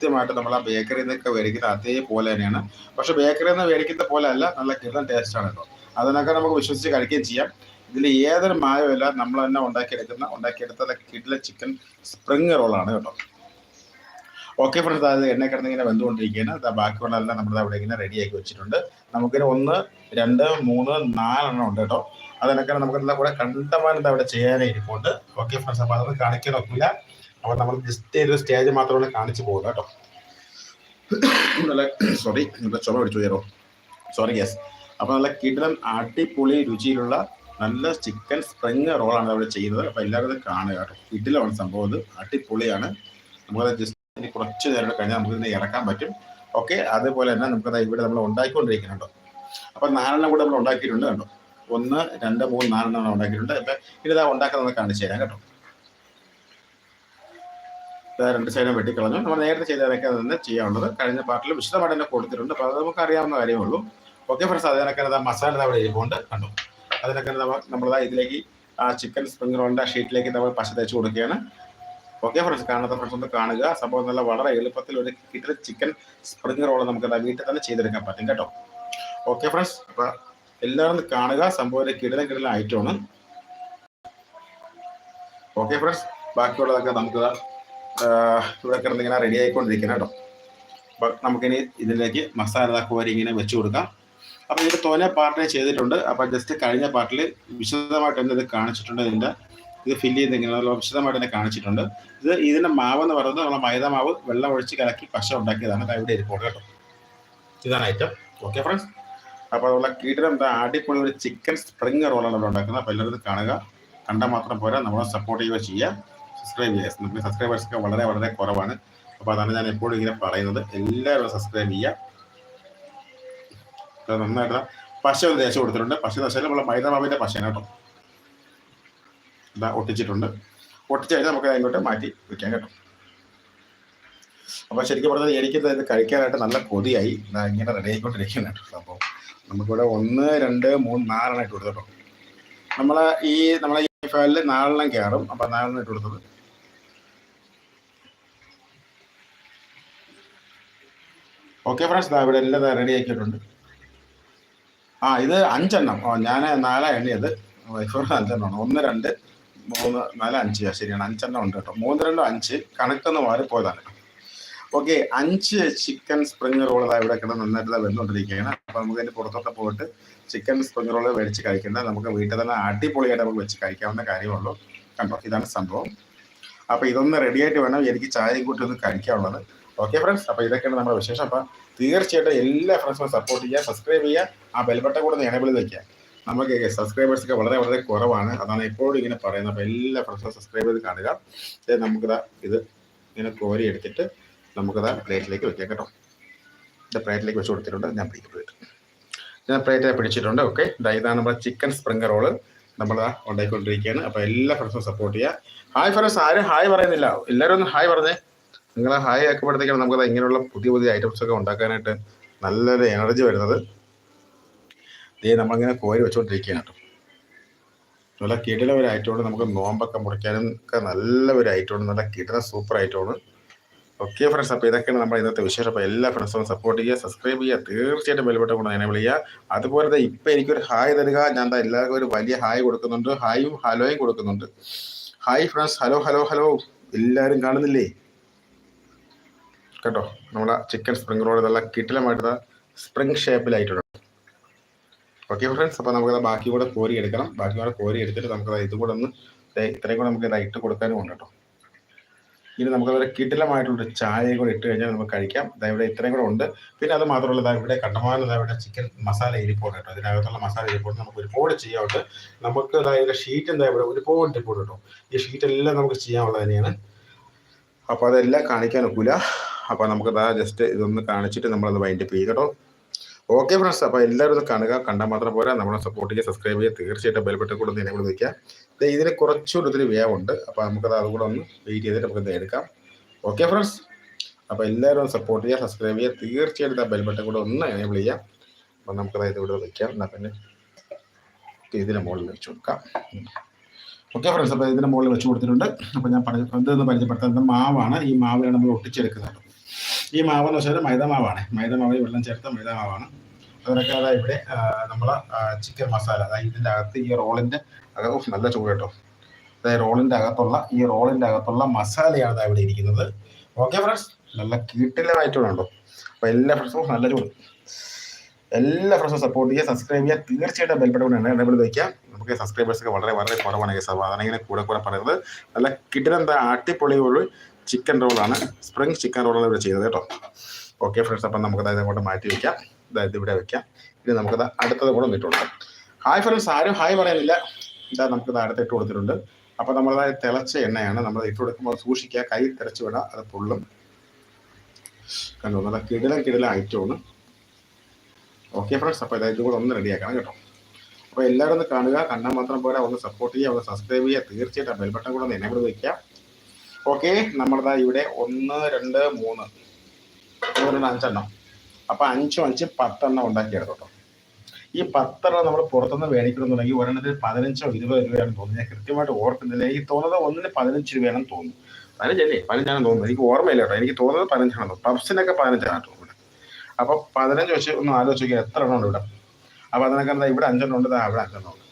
കൃത്യമായിട്ട് നമ്മൾ ആ ബേക്കറിയിൽ നിന്നൊക്കെ മേടിക്കുന്ന അതേപോലെ തന്നെയാണ്. പക്ഷെ ബേക്കറിയിൽ നിന്ന് മേടിക്കുന്ന പോലെ അല്ല നല്ല കിടൻ ടേസ്റ്റ് ആണ് കേട്ടോ അതിനൊക്കെ നമുക്ക് വിശ്വസിച്ച് കഴിക്കുകയും ചെയ്യാം. ഇതിൽ ഏതൊരു മായമില്ല നമ്മൾ തന്നെ ഉണ്ടാക്കിയെടുക്കുന്ന ഉണ്ടാക്കിയെടുത്ത കിഡിലെ ചിക്കൻ സ്പ്രിങ് റോളാണ് കേട്ടോ ഓക്കെ ഫ്രണ്ട്സ് അതായത് എണ്ണ കിടന്ന് ഇങ്ങനെ വെന്തുകൊണ്ടിരിക്കുകയാണ്. അത് ബാക്കിയുള്ളതെല്ലാം നമ്മൾ അവിടെ ഇങ്ങനെ റെഡിയാക്കി വെച്ചിട്ടുണ്ട്. നമുക്കിന് ഒന്ന് രണ്ട് മൂന്ന് നാലെണ്ണം ഉണ്ട് കേട്ടോ അതിനൊക്കെ നമുക്കെല്ലാം കൂടെ കണ്ടമാനം അവിടെ ചെയ്യാനേ ഇരിപ്പുണ്ട്. ഓക്കെ ഫ്രണ്ട്സ് അപ്പോൾ അതൊന്നും കാണിക്കാൻ ഒക്കില്ല. അപ്പോൾ നമ്മൾ ജസ്റ്റ് ഒരു സ്റ്റേജ് മാത്രമാണ് കാണിച്ചു പോകുന്നത് കേട്ടോ. നല്ല സോറി ചുമ പിടിച്ചു പോയാലോ സോറി ഗ്യാസ് അപ്പോൾ നല്ല കിടലം അടിപൊളി രുചിയിലുള്ള നല്ല ചിക്കൻ സ്പ്രിങ് റോളാണ് അവിടെ ചെയ്യുന്നത്. അപ്പോൾ എല്ലാവരും ഇത് കാണുക കേട്ടോ. കിടിലമാണ് സംഭവം ഇത്. അടിപൊളിയാണ്. നമുക്കത് ജസ്റ്റ് ഇനി കുറച്ച് നേരം കഴിഞ്ഞാൽ നമുക്ക് ഇതിനെ ഇറക്കാൻ പറ്റും. ഓക്കെ അതേപോലെ തന്നെ നമുക്കത് ഇവിടെ നമ്മൾ ഉണ്ടാക്കിക്കൊണ്ടിരിക്കുന്നുണ്ടോ അപ്പോൾ നാലെണ്ണം കൂടെ നമ്മൾ ഉണ്ടാക്കിയിട്ടുണ്ട് കേട്ടോ. ഒന്ന് രണ്ട് മൂന്ന് നാലെണ്ണം ഉണ്ടാക്കിയിട്ടുണ്ട്. അപ്പം ഇനിതാ ഉണ്ടാക്കുന്നത് കാണിച്ചു തരാം കേട്ടോ. ഇതാ രണ്ട് സൈഡും വെട്ടിക്കളഞ്ഞു. നമ്മൾ നേരത്തെ ചെയ്തതൊക്കെ തന്നെ ചെയ്യാവുന്നത് കഴിഞ്ഞ പാർട്ടിൽ വിശദമായിട്ട് തന്നെ കൊടുത്തിട്ടുണ്ട്. അപ്പോൾ അത് നമുക്ക് അറിയാവുന്ന കാര്യമേ ഉള്ളൂ ഓക്കെ ഫ്രണ്ട്സ് അതിനൊക്കെ മസാല അവിടെ ഇരിപ്പുണ്ട്. കണ്ടു? അതിനൊക്കെ നമ്മളതാ ഇതിലേക്ക് ആ ചിക്കൻ സ്പ്രിംഗ് റോളിന്റെ ഷീറ്റിലേക്ക് നമ്മൾ പശ തേച്ച് കൊടുക്കുകയാണ്. ഓക്കെ ഫ്രണ്ട്സ് കാണാത്ത ഫ്രണ്ട്സ് ഒന്ന് കാണുക. സംഭവം നല്ല വളരെ എളുപ്പത്തിൽ ഒരു കിട്ടുന്ന ചിക്കൻ സ്പ്രിംഗ് റോൾ നമുക്ക് വീട്ടിൽ തന്നെ ചെയ്തെടുക്കാൻ പറ്റും കേട്ടോ. ഓക്കെ ഫ്രണ്ട്സ് അപ്പൊ എല്ലാവരും കാണുക. സംഭവം ഒരു കിടിലം കിടിലം ഐറ്റമാണ്. ഓക്കെ ഫ്രണ്ട്സ് ബാക്കിയുള്ളതൊക്കെ നമുക്ക് ഇവിടെ കിടന്ന് ഇങ്ങനെ റെഡി ആയിക്കൊണ്ടിരിക്കണം കേട്ടോ. അപ്പം നമുക്കിനി ഇതിലേക്ക് മസാല കോരി ഇങ്ങനെ വെച്ച് കൊടുക്കാം. അപ്പം ഇതിന്റെ തോനെ പാർട്ട് ചെയ്തിട്ടുണ്ട്. അപ്പം ജസ്റ്റ് കഴിഞ്ഞ പാർട്ടിൽ വിശദമായിട്ട് തന്നെ ഇത് കാണിച്ചിട്ടുണ്ട് ഇതിന്റെ ഇത് ഫില്ല് ചെയ്ത് ഇങ്ങനെ വിശദമായിട്ട് തന്നെ കാണിച്ചിട്ടുണ്ട്. ഇത് ഇതിന്റെ മാവ് എന്ന് പറയുന്നത് നമ്മൾ മൈദ മാവ് വെള്ളം ഒഴിച്ച് കലക്കി പശ ഉണ്ടാക്കിയതാണ്. ഇവിടെ ഇരിപ്പുണ്ട് കേട്ടോ. ഇതാണ് ഐറ്റം ഓക്കെ ഫ്രണ്ട്സ് അപ്പോൾ അതുള്ള എന്താ? അടിപൊളി ഒരു ചിക്കൻ സ്പ്രിങ് റോളാണ് ഇവിടെ ഉണ്ടാക്കുന്നത്. അപ്പോൾ എല്ലാവരും കാണുക. കണ്ടാൽ മാത്രം പോരാ. നമ്മളെ സപ്പോർട്ട് ചെയ്യുക ചെയ്യുക. സബ്സ്ക്രൈബ് ചെയ്യുക സബ്സ്ക്രൈബേഴ്സ് ഒക്കെ വളരെ വളരെ കുറവാണ്. അപ്പോൾ അതാണ് ഞാൻ എപ്പോഴും ഇങ്ങനെ പറയുന്നത്. എല്ലാവരും സബ്സ്ക്രൈബ് ചെയ്യുക നന്നായിട്ട് പശ ഒന്ന് ദേശം കൊടുത്തിട്ടുണ്ട്. പശ തേച്ചാൽ നമ്മളെ മൈദ മാവിന്റെ പശയാണ് കേട്ടോ. ഇതാ ഒട്ടിച്ചിട്ടുണ്ട്. ഒട്ടിച്ച് കഴിഞ്ഞാൽ നമുക്ക് അങ്ങോട്ട് മാറ്റി വെക്കാം കേട്ടോ. അപ്പോൾ ശരിക്കും പറഞ്ഞാൽ എനിക്കിത് ഇത് കഴിക്കാനായിട്ട് നല്ല കൊതിയായി. ഇതാ ഇങ്ങനെ റെഡി ആയിക്കൊണ്ടിരിക്കുന്ന കേട്ടോ സംഭവം. നമുക്കിവിടെ ഒന്ന് രണ്ട് മൂന്ന് നാലെണ്ണം ഇട്ട് കൊടുത്തു കേട്ടോ നമ്മളെ ഈ നമ്മളെ ഫയലിൽ നാലെണ്ണം കയറും അപ്പോൾ നാലെണ്ണം ഇട്ട് കൊടുത്തത്. ഓക്കെ ഫ്രണ്ട്സ് ദാ ഇവിടെ എല്ലാം റെഡി ആക്കിയിട്ടുണ്ട്. ആ ഇത് അഞ്ചെണ്ണം. ഓ ഞാൻ നാലാ എണ്ണിയത്. വൈഫ് അഞ്ചെണ്ണമാണ് ഒന്ന് രണ്ട് മൂന്ന് നാല് അഞ്ച്. ശരിയാണ്. അഞ്ചെണ്ണം ഉണ്ട് കേട്ടോ. മൂന്ന് രണ്ടും അഞ്ച്. കണക്കൊന്ന് മാറിപ്പോയതാണ് കേട്ടോ ഓക്കെ അഞ്ച് ചിക്കൻ സ്പ്രിങ് റോൾ ഇവിടെ കിടന്ന് നന്നായിട്ട് ദാ വെന്തുകൊണ്ടിരിക്കുകയാണ്. അപ്പൊ നമുക്ക് അതിന്റെ പുറത്തോട്ട് പോയിട്ട് ചിക്കൻ സ്പ്രിങ് റോൾ മേടിച്ച് കഴിക്കേണ്ട നമുക്ക് വീട്ടിൽ തന്നെ അടിപൊളിയായിട്ട് നമുക്ക് വെച്ച് കഴിക്കാവുന്ന കാര്യമുള്ളൂ. കണ്ടോ? ഇതാണ് സംഭവം. അപ്പൊ ഇതൊന്ന് റെഡിയായിട്ട് വേണം എനിക്ക് ചായയും കൂട്ടി ഒന്ന് കഴിക്കാനുള്ളത്. ഓക്കെ ഫ്രണ്ട്സ് അപ്പൊ ഇതൊക്കെയാണ് നമ്മുടെ വിശേഷം. അപ്പൊ തീർച്ചയായിട്ടും എല്ലാ ഫ്രണ്ട്സും സപ്പോർട്ട് ചെയ്യുക സബ്സ്ക്രൈബ് ചെയ്യുക ആ ബെൽബട്ടൻ കൂടെ എനേബിൾ വെക്കുക. നമുക്ക് സബ്സ്ക്രൈബേഴ്സ് ഒക്കെ വളരെ വളരെ കുറവാണ്. അതാണ് എപ്പോഴും ഇങ്ങനെ പറയുന്നത്. അപ്പൊ എല്ലാ ഫ്രണ്ട്സും സബ്സ്ക്രൈബ് ചെയ്ത് കാണുക. നമുക്ക് നമുക്കിതാ ഇത് ഇങ്ങനെ കോരി എടുത്തിട്ട് നമുക്കത് പ്ലേറ്റിലേക്ക് വെക്കാം കേട്ടോ. ഇത് പ്ലേറ്റിലേക്ക് വെച്ച് കൊടുത്തിട്ടുണ്ട്. ഞാൻ പ്ലേറ്റ് പ്ലേറ്റ് ഞാൻ പ്ലേറ്റായി പിടിച്ചിട്ടുണ്ട് ഓക്കെ ഇതാണ് നമ്മുടെ ചിക്കൻ സ്പ്രിംഗ് റോൾ നമ്മൾ ഉണ്ടായിക്കൊണ്ടിരിക്കുകയാണ്. അപ്പോൾ എല്ലാ ഫ്രണ്ട്സും സപ്പോർട്ട് ചെയ്യുക. ഹായ് ഫ്രണ്ട്സ് ആരും ഹായ് പറയുന്നില്ല. എല്ലാവരും ഒന്ന് ഹായ് പറഞ്ഞേ. നിങ്ങൾ ഹായ് ആക്കുമ്പോഴത്തേക്കാണ് നമുക്കത് ഇങ്ങനെയുള്ള പുതിയ പുതിയ ഐറ്റംസ് ഒക്കെ ഉണ്ടാക്കാനായിട്ട് നല്ലൊരു എനർജി വരുന്നത്. ഇതേ നമ്മളിങ്ങനെ കോരി വെച്ചുകൊണ്ടിരിക്കുകയാണ് കേട്ടോ. നല്ല കിടില ഒരു ഐറ്റമാണ് നമുക്ക് നോമ്പൊക്കെ മുറിക്കാനും ഒക്കെ നല്ല ഒരു ഐറ്റമാണ് നല്ല കിടില സൂപ്പർ ഐറ്റമാണ് ഓക്കെ ഫ്രണ്ട്സ് അപ്പോൾ ഇതൊക്കെയാണ് നമ്മുടെ ഇന്നത്തെ വിശേഷം. അപ്പോൾ എല്ലാ ഫ്രണ്ട്സും സപ്പോർട്ട് ചെയ്യുക സബ്സ്ക്രൈബ് ചെയ്യുക തീർച്ചയായിട്ടും ബെൽബട്ടൺ കൊണ്ട് എന്നെ വിളിക്കുക അതുപോലെ തന്നെ ഇപ്പം എനിക്കൊരു ഹായ് തരിക. ഞാൻ എന്താ എല്ലാവർക്കും ഒരു വലിയ ഹായ് കൊടുക്കുന്നുണ്ട്. ഹായും ഹലോയും കൊടുക്കുന്നുണ്ട്. Hi friends hello hello hello എല്ലാവരും കാണുന്നില്ലേ? കേട്ടോ? നമ്മളെ ചിക്കൻ സ്പ്രിംഗ് റോൾ നല്ല കിട്ടിലമായിട്ട് സ്പ്രിംഗ് ഷേപ്പിലായിട്ടുണ്ട് ഓക്കെ ഫ്രണ്ട്സ് അപ്പോൾ നമുക്കത് ബാക്കി കൂടെ കോരി എടുക്കണം. ബാക്കി കൂടെ കോരി എടുത്തിട്ട് നമുക്കത് ഇതും കൂടെ ഒന്ന് ഇത്രയും കൂടെ നമുക്ക് ഇതായിട്ട് കൊടുക്കാനും ഉണ്ട് കേട്ടോ. ഇനി നമുക്ക് അതുപോലെ കിടിലമായിട്ടുള്ള ചായയും കൂടെ ഇട്ട് കഴിഞ്ഞാൽ നമുക്ക് കഴിക്കാം. ഇവിടെ ഇത്രയും കൂടെ ഉണ്ട്. പിന്നെ അത് മാത്രമല്ല ഇവിടെ കണ്ടമാനം ഇവിടെ ചിക്കൻ മസാല ഇരിപ്പുണ്ട് കേട്ടോ. ഇതിനകത്തുള്ള മസാല ഇരിപ്പുണ്ട്. നമുക്ക് ഒരുപാട് ചെയ്യാറുണ്ട് നമുക്ക് അതായത് ഷീറ്റ് എന്താ ഇവിടെ ഒരുപാട് ഇരിപ്പുണ്ട് കേട്ടോ. ഈ ഷീറ്റ് എല്ലാം നമുക്ക് ചെയ്യാനുള്ളത് തന്നെയാണ്. അപ്പോൾ അതെല്ലാം കാണിക്കാൻ ഒക്കില്ല. അപ്പോൾ നമുക്ക് ജസ്റ്റ് ഇതൊന്ന് കാണിച്ചിട്ട് നമ്മളത് വൈൻഡപ്പ് ചെയ്യും കേട്ടോ. ഓക്കെ ഫ്രണ്ട്സ് അപ്പോൾ എല്ലാവരും ഇത് കാണുക. കണ്ടാൽ മാത്രം പോരാ. നമ്മളെ സപ്പോർട്ട് ചെയ്യുക സബ്സ്ക്രൈബ് ചെയ്യുക. തീർച്ചയായിട്ടും ബെൽബട്ടൺ കൂടെ ഒന്ന് എനേബിൾ വെക്കുക. ദേ ഇതിന് കുറച്ചുകൂടി ഒത്തിരി വേവുണ്ട് അപ്പോൾ നമുക്കത് അതുകൂടെ ഒന്ന് വെയിറ്റ് ചെയ്തിട്ട് നമുക്ക് എടുക്കാം. ഓക്കെ ഫ്രണ്ട്സ് അപ്പോൾ എല്ലാവരും സപ്പോർട്ട് ചെയ്യുക സബ്സ്ക്രൈബ് ചെയ്യുക. തീർച്ചയായിട്ടും ആ ബെൽബട്ടൺ കൂടെ ഒന്ന് എനേബിൾ ചെയ്യാം അപ്പോൾ നമുക്കത് ഇത് ഇവിടെ വെക്കാം. എന്നാൽ പിന്നെ ഇതിന് മുകളിൽ വെച്ച് കൊടുക്കാം. ഓക്കെ ഫ്രണ്ട്സ് അപ്പോൾ ഇതിന് മുകളിൽ വെച്ച് കൊടുത്തിട്ടുണ്ട്. അപ്പോൾ ഞാൻ പറഞ്ഞു ഇതൊന്ന് പരിചയപ്പെടുത്താൻ മാവാണ്. ഈ മാവിലാണ് നമ്മൾ ഒട്ടിച്ചെടുക്കുന്നത്. ഈ മാവെന്ന് വെച്ചാൽ മൈദ മാവാണ് മൈദ മാവ് വെള്ളം ചേർത്ത മൈദമാവാണ്. അതിനൊക്കെ അതാ ഇവിടെ നമ്മൾ ചിക്കൻ മസാല അതായത് ഇതിന്റെ അകത്ത് ഈ റോളിന്റെ അകത്ത് നല്ല ചൂട് കേട്ടോ. അതായത് റോളിന്റെ അകത്തുള്ള ഈ റോളിന്റെ അകത്തുള്ള മസാലയാണ് അതാ ഇവിടെ ഇരിക്കുന്നത്. ഓക്കെ ഫ്രണ്ട്സ് നല്ല കീട്ടിലുണ്ടോ അപ്പോൾ എല്ലാ ഫ്രണ്ട്സും നല്ല ചൂട്. എല്ലാ ഫ്രണ്ട്സും സപ്പോർട്ട് ചെയ്യുക സബ്സ്ക്രൈബ് ചെയ്യുക. തീർച്ചയായിട്ടും ബെൽബട്ടൺ ഇടപെടൽ വയ്ക്കുക നമുക്ക് സബ്സ്ക്രൈബേഴ്സ് ഒക്കെ വളരെ വളരെ കുറവാണ് കേസ് അപ്പോൾ ഇങ്ങനെ കൂടെ കൂടെ പറയുന്നത്. നല്ല കിട്ടുന്ന അടിപൊളി ഒരു ചിക്കൻ റോളാണ് സ്പ്രിങ് ചിക്കൻ റോളാണ് ഇവിടെ ചെയ്തത് കേട്ടോ. ഓക്കെ ഫ്രണ്ട്സ് അപ്പം നമുക്ക് അതായത് അങ്ങോട്ട് മാറ്റി വയ്ക്കാം അതായത് ഇവിടെ വെക്കാം. ഇനി നമുക്കത് അടുത്തത് കൂടെ ഇട്ടുണ്ട് ഹായ് ഫ്രണ്ട്സ് ആരും ഹായ് പറയുന്നില്ല. ഇതാ നമുക്കത് അടുത്ത് ഇട്ട് കൊടുത്തിട്ടുണ്ട്. അപ്പോൾ നമ്മളത് തിളച്ച എണ്ണയാണ് നമ്മൾ ഇട്ട് കൊടുക്കുമ്പോൾ സൂക്ഷിക്കുക. കൈ തിളച്ച് വിടാം. അത് പൊള്ളും. കണ്ടു? നല്ല കിടിലം കിടിലം ഐറ്റമാണ്. ഓക്കെ ഫ്രണ്ട്സ് അപ്പോൾ ഇതായത് കൂടെ ഒന്ന് റെഡിയാക്കണം കേട്ടോ. അപ്പോൾ എല്ലാവരും ഒന്ന് കാണുക. കണ്ടാൽ മാത്രം പോരാ. ഒന്ന് സപ്പോർട്ട് ചെയ്യുക. ഒന്ന് സബ്സ്ക്രൈബ് ചെയ്യുക. തീർച്ചയായിട്ടും ബെൽ ബട്ടൺ കൂടെ ഒന്ന് എന്നെ കൂടെ വയ്ക്കുക ഓക്കെ നമ്മളിതാ ഇവിടെ ഒന്ന് രണ്ട് മൂന്ന്. മൂന്ന് രണ്ട് അഞ്ചെണ്ണം അപ്പോൾ അഞ്ചും അഞ്ച് പത്തെണ്ണം ഉണ്ടാക്കിയെടുത്തു ഈ പത്തെണ്ണം നമ്മൾ പുറത്തുനിന്ന് മേടിക്കണമെന്നുണ്ടെങ്കിൽ ഒരെണ്ണത്തിന് പതിനഞ്ചോ ഇരുപത് രൂപയാണെന്ന് തോന്നുന്നു. ഞാൻ കൃത്യമായിട്ട് ഓർക്കുന്നില്ല. എനിക്ക് തോന്നുന്നത് ഒന്നിന് പതിനഞ്ച് രൂപയാണെന്ന് തോന്നുന്നു. പതിനഞ്ചല്ലേ പതിനഞ്ചാണെന്ന് തോന്നുന്നു. എനിക്ക് ഓർമ്മയില്ല കേട്ടോ. എനിക്ക് തോന്നുന്നത് പതിനഞ്ചാണെന്ന് പബ്സിനൊക്കെ പതിനഞ്ചാണ് കേട്ടോ ഇവിടെ. അപ്പോൾ പതിനഞ്ച് വെച്ച് ഒന്ന് ആലോചിച്ച് നോക്കിയാൽ എത്ര എണ്ണം ഉണ്ട് ഇവിടെ? അപ്പോൾ അതിനൊക്കെ ഇവിടെ അഞ്ചെണ്ണം ഉണ്ട് അവിടെ അഞ്ചെണ്ണം ഉണ്ട്.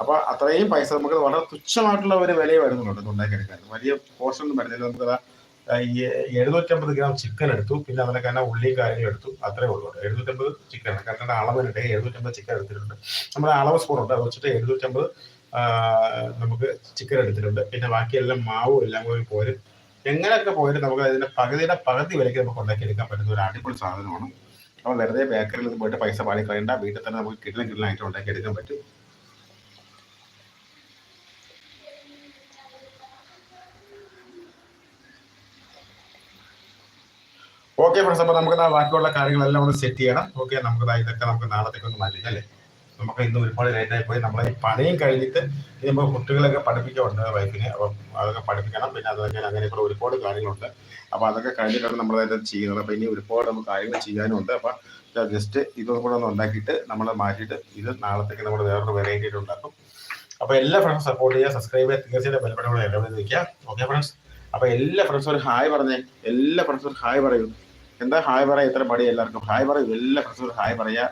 അപ്പോൾ അത്രയും പൈസ നമുക്ക് വളരെ തുച്ഛമായിട്ടുള്ള ഒരു വിലയെ വരുന്നുണ്ട് ഉണ്ടാക്കിയെടുക്കാൻ വലിയ പോർഷൻ ഒന്നും വരുന്നില്ല. നമുക്ക് ഈ എഴുന്നൂറ്റമ്പത് ഗ്രാം ചിക്കൻ എടുത്തു. പിന്നെ അതിനൊക്കെ തന്നെ ഉള്ളിയും കാര്യങ്ങളും എടുത്തു. അത്രേ ഉള്ളൂ എഴുന്നൂറ്റമ്പത് ചിക്കൻ കറക്റ്റ് അളവിനുണ്ട് എഴുന്നൂറ്റമ്പത് ചിക്കൻ എടുത്തിട്ടുണ്ട്. നമ്മുടെ അളവ് സ്പൂൺ ഉണ്ട്. അത് വെച്ചിട്ട് എഴുന്നൂറ്റമ്പത് നമുക്ക് ചിക്കൻ എടുത്തിട്ടുണ്ട്. പിന്നെ ബാക്കിയെല്ലാം മാവും എല്ലാം കൂടി പോരും. എങ്ങനെയൊക്കെ പോയിട്ട് നമുക്ക് അതിന്റെ പകുതിയുടെ പകുതി വിലയ്ക്ക് നമുക്ക് ഉണ്ടാക്കിയെടുക്കാൻ പറ്റുന്ന ഒരു അടിപൊളി സാധനമാണ്. അപ്പോൾ വെറുതെ ബേക്കറിയിൽ പോയിട്ട് പൈസ പാടി കളയണ്ട. വീട്ടിൽ തന്നെ നമുക്ക് കിടലും ഉണ്ടാക്കി ഉണ്ടാക്കിയെടുക്കാൻ പറ്റും. ഓക്കെ ഫ്രണ്ട്സ് അപ്പോൾ നമുക്ക് ബാക്കിയുള്ള കാര്യങ്ങളെല്ലാം ഒന്ന് സെറ്റ് ചെയ്യണം. ഓക്കെ നമുക്ക് ഇതൊക്കെ നമുക്ക് നാളത്തേക്ക് ഒന്ന് മാറ്റി അല്ലേ? നമുക്ക് ഇന്ന് ഒരുപാട് ലേറ്റായി പോയി. നമ്മളെ പണിയും കഴിഞ്ഞിട്ട് ഇനി നമുക്ക് കുട്ടികളൊക്കെ പഠിപ്പിക്കാറുണ്ട് വൈഫിനെ അപ്പം അതൊക്കെ പഠിപ്പിക്കണം. പിന്നെ അതൊക്കെ അങ്ങനെ ഇപ്പോൾ ഒരുപാട് കാര്യങ്ങളുണ്ട്. അപ്പോൾ അതൊക്കെ കഴിഞ്ഞിട്ടാണ് നമ്മൾ അതിന്റെ ചെയ്യുന്നത്. അപ്പോൾ ഇനി ഒരുപാട് നമുക്ക് കാര്യങ്ങൾ ചെയ്യാനുണ്ട് അപ്പോൾ ജസ്റ്റ് ഇതൊന്നും കൂടെ ഒന്ന് ഉണ്ടാക്കിയിട്ട് നമ്മൾ മാറ്റിയിട്ട് ഇത് നാളത്തേക്ക് നമ്മൾ വേറൊരു വെറൈറ്റി ഉണ്ടാക്കും അപ്പോൾ എല്ലാ ഫ്രണ്ട്സും സപ്പോർട്ട് ചെയ്യുക സബ്സ്ക്രൈബ് ചെയ്യുക തീർച്ചയായിട്ടും ബെൽബട്ടൺ കൂടെ ഇടപെട്ട് നിൽക്കുക ഓക്കെ ഫ്രണ്ട്സ് അപ്പോൾ എല്ലാ ഫ്രണ്ട്സും ഒരു ഹായ് പറഞ്ഞേ. എല്ലാ ഫ്രണ്ട്സും ഒരു ഹായ് പറയൂ. എന്താ? ഹായ് പറയാ. ഇത്ര പടി എല്ലാവർക്കും. ഹായ് പറയും. എല്ലാ ഫ്രണ്ട്സും ഹായ് പറയുക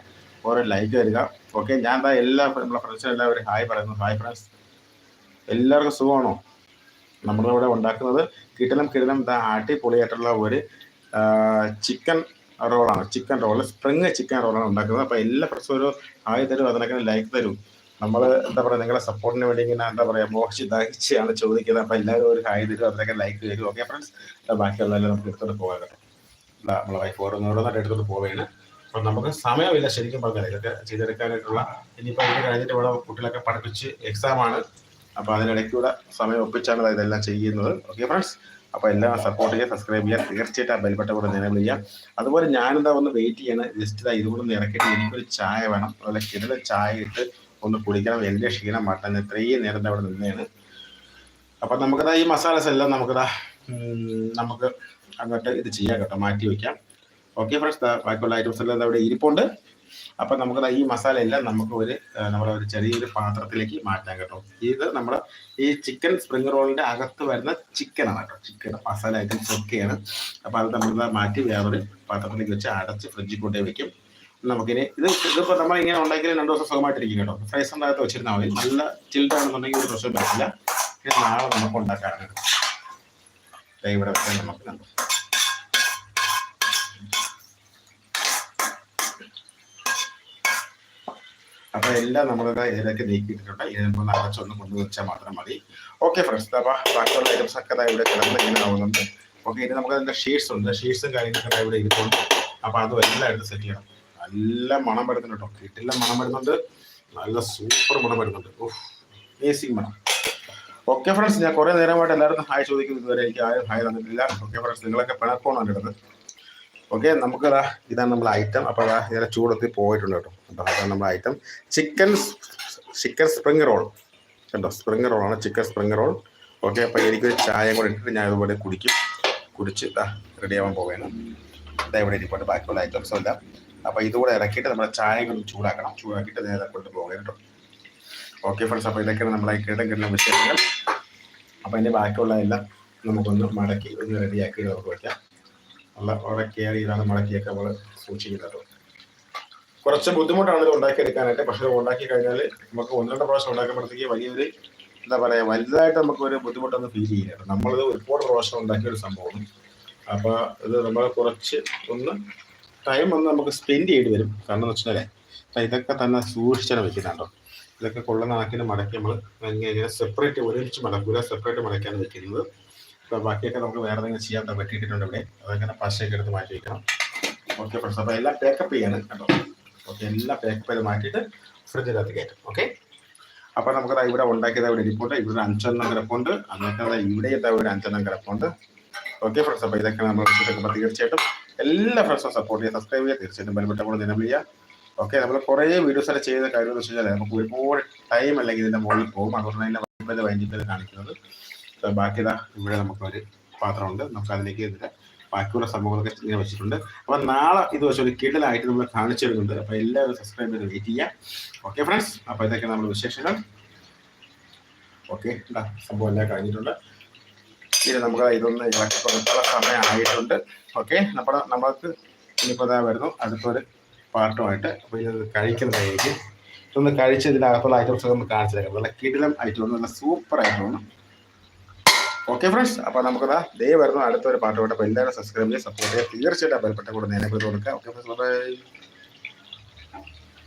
ഓരോ ലൈക്ക് തരിക ഓക്കെ ഞാൻ എന്താ എല്ലാ നമ്മളെ ഫ്രണ്ട്സിനും എല്ലാവരും ഹായ് പറയുന്നു. ഹായ് ഫ്രണ്ട്സ് എല്ലാവർക്കും സുഖമാണോ? നമ്മുടെ ഇവിടെ ഉണ്ടാക്കുന്നത് കിടലം കിടലം എന്താ അടിപൊളിയായിട്ടുള്ള ഒരു ചിക്കൻ റോളാണ് ചിക്കൻ റോൾ സ്പ്രിങ് ചിക്കൻ റോളാണ് ഉണ്ടാക്കുന്നത്. അപ്പോൾ എല്ലാ ഫ്രണ്ട്സും ഒരു ഹായ് തരും അതിനൊക്കെ ലൈക്ക് തരും. നമ്മൾ എന്താ പറയുക നിങ്ങളെ സപ്പോർട്ടിന് വേണ്ടി ഇങ്ങനെ എന്താ പറയുക മോഹിച്ച് ദാഹിച്ചാണ് ചോദിക്കുന്നത്. അപ്പോൾ എല്ലാവരും ഒരു ഹായ് തരും അതിനൊക്കെ ലൈക്ക് തരും ഓക്കെ ഫ്രണ്ട്സ് ബാക്കിയുള്ള ബാക്കിയുള്ളതെല്ലാം നമുക്ക് എടുത്തോട്ട് പോകാൻ നമ്മളെ വൈഫ് ഓരോന്നോരോന്നായിട്ട് എടുത്തോട്ട് പോവുകയാണ് അപ്പം നമുക്ക് സമയമില്ല ശരിക്കും പറഞ്ഞാൽ ഇതൊക്കെ ചെയ്തെടുക്കാനായിട്ടുള്ള ഇനിയിപ്പോൾ ഇത് കഴിഞ്ഞിട്ട് ഇവിടെ കുട്ടികളൊക്കെ പഠിപ്പിച്ച് എക്സാം ആണ്. അപ്പോൾ അതിനിടയ്ക്കൂടെ സമയം ഒപ്പിച്ചാണ് ഇതെല്ലാം ചെയ്യുന്നത്. ഓക്കെ ഫ്രണ്ട്സ് അപ്പോൾ എല്ലാം സപ്പോർട്ട് ചെയ്യുക സബ്സ്ക്രൈബ് ചെയ്യുക. തീർച്ചയായിട്ടും ആ ബെൽബട്ട കൂടെ നിലവിൽ ചെയ്യാം അതുപോലെ ഞാനെന്താ ഒന്ന് വെയിറ്റ് ചെയ്യണം. ജസ്റ്റ് ഇതാ ഇതുകൂടെ ഒന്ന് ഇറക്കിയിട്ട് എനിക്കൊരു ചായ വേണം. അതുപോലെ കിടല ചായ ഇട്ട് ഒന്ന് കുടിക്കണം. എന്റെ ക്ഷീണം മാറ്റാൻ ഇത്രയും നേരം അവിടെ നിന്നതാണ് അപ്പം നമുക്കതാ ഈ മസാലസ് എല്ലാം നമുക്കതാ നമുക്ക് അങ്ങോട്ട് ഇത് ചെയ്യാം കേട്ടോ. മാറ്റി വെക്കാം. ഓക്കെ ഫ്രണ്ട്സ് ബാക്കിയുള്ള ഐറ്റംസ് എല്ലാം അവിടെ ഇരിപ്പുണ്ട്. അപ്പം നമുക്ക് ഈ മസാല എല്ലാം നമുക്ക് ഒരു നമ്മുടെ ഒരു ചെറിയൊരു പാത്രത്തിലേക്ക് മാറ്റാം കേട്ടോ. ഇത് നമ്മുടെ ഈ ചിക്കൻ സ്പ്രിങ് റോളിന്റെ അകത്ത് വരുന്ന ചിക്കനാണ് കേട്ടോ. ചിക്കൻ മസാല ഐറ്റംസ് ഒക്കെയാണ്. അപ്പൊ അത് നമ്മൾ മാറ്റി വേറൊരു പാത്രത്തിലേക്ക് വെച്ച് അടച്ച് ഫ്രിഡ്ജിൽ കൊണ്ടേ വെക്കും. നമുക്കിനി ഇത് ഇതിപ്പോൾ നമ്മൾ ഇങ്ങനെ ഉണ്ടാക്കിയാൽ രണ്ട് ദിവസം സുഖമായിട്ടിരിക്കും കേട്ടോ. ഫ്രൈസ് ഫ്രൈസറിനകത്ത് വെച്ചിരുന്നാൽ മതി. നല്ല ചിൽഡ് ആണെന്നുണ്ടെങ്കിൽ ഒരു പ്രശ്നം പറ്റില്ല നാളെ നമുക്ക് ഉണ്ടാക്കാറുണ്ട്. ഇവിടെ വെക്കാൻ നമുക്ക് കണ്ടു അപ്പൊ എല്ലാം നമ്മളിവിടെ ഇതിലേക്ക് നീക്കിയിട്ടുണ്ട് ഇതിനിപ്പോൾ കൊണ്ടു വെച്ചാൽ മാത്രം മതി. ഓക്കെ ഫ്രണ്ട്സ് അപ്പൊ ബാക്കിയുള്ള ഐറ്റംസ് ഒക്കെ ഇവിടെ കിടന്ന് ഇങ്ങനെ ആവുന്നുണ്ട്. ഓക്കെ ഇനി നമുക്ക് അതിന്റെ ഷീറ്റ്സ് ഉണ്ട്. ഷീറ്റ്സും കാര്യങ്ങളൊക്കെ ഇവിടെ ഇരിപ്പുണ്ട്. അപ്പൊ അതും എല്ലാം എടുത്ത് സെറ്റ് ചെയ്യണം. നല്ല മണം വരുന്നുണ്ട് കേട്ടോ. വീട്ടിലെ മണം വരുന്നുണ്ട്. നല്ല സൂപ്പർ മണം വരുന്നുണ്ട്. ഏസി മണം. ഓക്കെ ഫ്രണ്ട്സ് ഞാൻ കുറെ നേരമായിട്ട് എല്ലാവർക്കും ഹായ് ചോദിക്കുന്നു ഇതുവരെ. എനിക്ക് ആരും ഹായ് തന്നിട്ടില്ല. ഓക്കെ ഫ്രണ്ട്സ് നിങ്ങളൊക്കെ പിണക്കമാണ് ഇടുന്നത് ഓക്കെ നമുക്ക് ഇതാ ഇതാണ് നമ്മുടെ ഐറ്റം അപ്പോൾ അതാ ഇതിനെ ചൂടത്തി പോയിട്ടുണ്ട് കേട്ടോ. അപ്പോൾ അതാണ് നമ്മുടെ item chicken chicken spring roll കേട്ടോ സ്പ്രിങ് റോൾ റോളാണ് ചിക്കൻ സ്പ്രിങ് റോൾ ഓക്കെ അപ്പോൾ എനിക്കൊരു ചായ കൂടെ ഇട്ടിട്ട് ഞാൻ ഇതുപോലെ കുടിക്കും. കുടിച്ച് ഇതാ റെഡി ആവാൻ പോവുകയാണ്. ഇതാ ഇവിടെ ഇരിപ്പുണ്ട്. ബാക്കിയുള്ള ഐറ്റംസും എല്ലാം. അപ്പോൾ ഇതുകൂടെ ഇറക്കിയിട്ട് നമ്മുടെ ചായ കൂടി ചൂടാക്കണം. ചൂടാക്കിയിട്ട് നേരെ കൊണ്ട് പോകണം കേട്ടോ. ഓക്കെ ഫ്രണ്ട്സ് അപ്പോൾ ഇതൊക്കെയാണ് നമ്മളെ കേട്ടെങ്കിലും വിശേഷങ്ങൾ. അപ്പോൾ അതിന്റെ ബാക്കിയുള്ള എല്ലാം നമുക്കൊന്ന് മടക്കി ഒന്ന് റെഡിയാക്കി നമുക്ക് വയ്ക്കാം നല്ല വളരെ കെയർ മടക്കിയൊക്കെ നമ്മൾ സൂക്ഷിക്കുന്നത്. കുറച്ച് ബുദ്ധിമുട്ടാണ് ഇത് ഉണ്ടാക്കിയെടുക്കാനായിട്ട്. പക്ഷേ ഇത് ഉണ്ടാക്കി കഴിഞ്ഞാൽ നമുക്ക് ഒന്ന് രണ്ട് പ്രാവശ്യം ഉണ്ടാക്കുമ്പോഴത്തേക്ക് വലിയൊരു എന്താ പറയുക വലുതായിട്ട് നമുക്ക് ഒരു ബുദ്ധിമുട്ടൊന്നും ഫീൽ ചെയ്യില്ല. നമ്മളിത് ഒരുപാട് പ്രാവശ്യം ഉണ്ടാക്കിയ ഒരു സംഭവം അപ്പോൾ ഇത് നമ്മൾ കുറച്ച് ഒന്ന് ടൈം ഒന്ന് നമുക്ക് സ്പെൻഡ് ചെയ്യേണ്ടി വരും. കാരണം എന്ന് വെച്ചാൽ ഇതൊക്കെ തന്നെ സൂക്ഷിച്ചാണ് വെക്കുന്നുണ്ടോ. ഇതൊക്കെ കൊള്ളുന്ന കണക്കിന് മടക്കി നമ്മൾ ഇങ്ങനെ സെപ്പറേറ്റ് ഒരുമിച്ച് മടക്കൂല സെപ്പറേറ്റ് മടക്കാണ് വെക്കുന്നത്. അപ്പോൾ ബാക്കിയൊക്കെ നമുക്ക് വേറെ എന്തെങ്കിലും ചെയ്യാൻ പറ്റിയിട്ടുണ്ട് ഇവിടെ. അതങ്ങനെ പശയൊക്കെ എടുത്ത് മാറ്റി വെക്കണം. ഓക്കെ ഫ്രണ്ട്സ് അപ്പോൾ എല്ലാം പേക്കപ്പ് ചെയ്യാണ് കേട്ടോ. ഓക്കെ എല്ലാം പേക്കപ്പ് ചെയ്ത് മാറ്റിയിട്ട് ഫ്രിഡ്ജിനകത്ത് കയറ്റും. ഓക്കെ അപ്പോൾ നമുക്കത് ഇവിടെ ഉണ്ടാക്കിയത് ഇവിടെ ഇരിപ്പുണ്ട്. ഇവിടെ അഞ്ചെണ്ണം കിടപ്പുണ്ട്. അന്നൊക്കെ ഇവിടെ ഇവിടെ അഞ്ചെണ്ണം കിടപ്പുണ്ട്. ഓക്കെ ഫ്രണ്ട്സ് അപ്പോൾ ഇതൊക്കെ നമ്മൾ തീർച്ചയായിട്ടും എല്ലാ ഫ്രണ്ട്സും സപ്പോർട്ട് ചെയ്യുക സബ്സ്ക്രൈബ് ചെയ്യുക. തീർച്ചയായിട്ടും ബലപ്പെട്ട കൂടെ നിലവിൽ ചെയ്യുക. ഓക്കെ നമ്മൾ കുറേ വീഡിയോസ് ഒക്കെ ചെയ്ത കാര്യം എന്ന് വെച്ച് കഴിഞ്ഞാൽ നമുക്ക് ഒരുപാട് ടൈം അല്ലെങ്കിൽ ഇതിന്റെ മുകളിൽ പോകും. അതുകൊണ്ട് തന്നെ വൈകിട്ട് വൈകിട്ട് കാണിക്കുന്നത്. ബാക്കി ഇതാ ഇവിടെ നമുക്കൊരു പാത്രമുണ്ട്. നമുക്ക് അതിലേക്ക് ഇതിന്റെ ബാക്കിയുള്ള സംഭവങ്ങളൊക്കെ ഇങ്ങനെ വെച്ചിട്ടുണ്ട്. അപ്പോൾ നാളെ ഇത് വെച്ച് ഒരു കിടലായിട്ട് നമ്മൾ കാണിച്ചു തരുന്നുണ്ട്. അപ്പോൾ എല്ലാവരും സബ്സ്ക്രൈബ് ചെയ്ത് വെയിറ്റ് ചെയ്യാം. ഓക്കെ ഫ്രണ്ട്സ് അപ്പോൾ ഇതൊക്കെ നമ്മുടെ വിശേഷങ്ങൾ. ഓക്കെ സംഭവം എല്ലാം കഴിഞ്ഞിട്ടുണ്ട്. ഇനി നമുക്ക് ഇതൊന്ന് ഇളക്കി കൊടുക്കാനുള്ള സമയമായിട്ടുണ്ട്. ഓക്കെ നമ്മുടെ നമ്മൾക്ക് ഇനിയിപ്പോൾ ഇതാ വരുന്നു. അടുത്തൊരു പാട്ടുമായിട്ട് അപ്പോൾ ഇത് കഴിക്കുന്നതായിരിക്കും. ഇതൊന്ന് കഴിച്ച് ഇതിനകത്തുള്ള ഐറ്റംസ് ഒക്കെ ഒന്ന് കാണിച്ചു തരാം. നല്ല കിടിലം ഐറ്റം നല്ല സൂപ്പർ ഐറ്റമാണ് ഓക്കെ ഫ്രണ്ട്സ് അപ്പോൾ നമുക്കതാ ദേ വരുന്നു അടുത്തൊരു പാട്ടുമായിട്ട് അപ്പോൾ എല്ലാവരും സബ്സ്ക്രൈബ് ചെയ്യുക സപ്പോർട്ട് ചെയ്യുക. തീർച്ചയായിട്ടും ബെൽപ്പെട്ട കൂടെ നേരെ കൊടുക്കുക. Okay friends bye